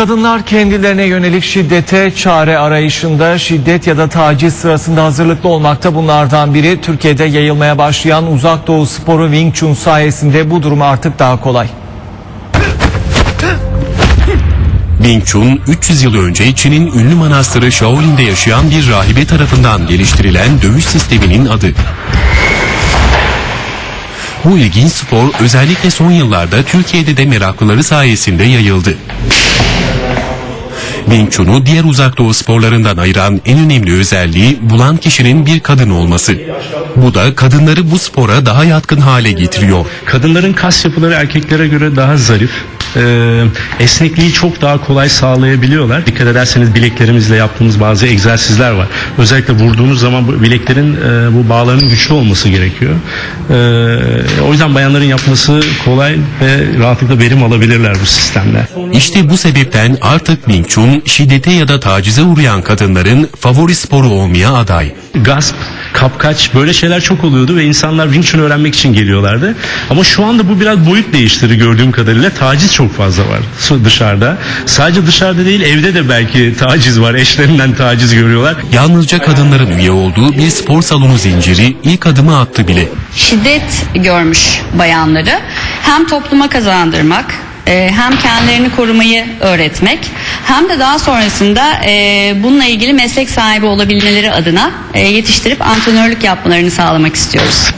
Kadınlar kendilerine yönelik şiddete çare arayışında şiddet ya da taciz sırasında hazırlıklı olmakta bunlardan biri. Türkiye'de yayılmaya başlayan uzak doğu sporu Wing Chun sayesinde bu durum artık daha kolay. Wing Chun 300 yıl önce Çin'in ünlü manastırı Shaolin'de yaşayan bir rahibe tarafından geliştirilen dövüş sisteminin adı. Bu ilginç spor özellikle son yıllarda Türkiye'de de meraklıları sayesinde yayıldı. Wing Chun'u diğer uzak doğu sporlarından ayıran en önemli özelliği bulan kişinin bir kadın olması. Bu da kadınları bu spora daha yatkın hale getiriyor. Kadınların kas yapıları erkeklere göre daha zarif. Ee, esnekliği çok daha kolay sağlayabiliyorlar. Dikkat ederseniz bileklerimizle yaptığımız bazı egzersizler var. Özellikle vurduğunuz zaman bu bileklerin e, bu bağların güçlü olması gerekiyor. Ee, o yüzden bayanların yapması kolay ve rahatlıkla verim alabilirler bu sistemle. İşte bu sebepten artık Wing Chun şiddete ya da tacize uğrayan kadınların favori sporu olmaya aday. gasp, kapkaç böyle şeyler çok oluyordu ve insanlar Wing Chun öğrenmek için geliyorlardı. Ama şu anda bu biraz boyut değiştirdi gördüğüm kadarıyla. Taciz çok fazla var dışarıda. Sadece dışarıda değil evde de belki taciz var. Eşlerinden taciz görüyorlar. Yalnızca kadınların üye olduğu bir spor salonu zinciri ilk adımı attı bile. şiddet görmüş bayanları hem topluma kazandırmak e, hem kendilerini korumayı öğretmek hem de daha sonrasında e, bununla ilgili meslek sahibi olabilmeleri adına e, yetiştirip antrenörlük yapmalarını sağlamak istiyoruz.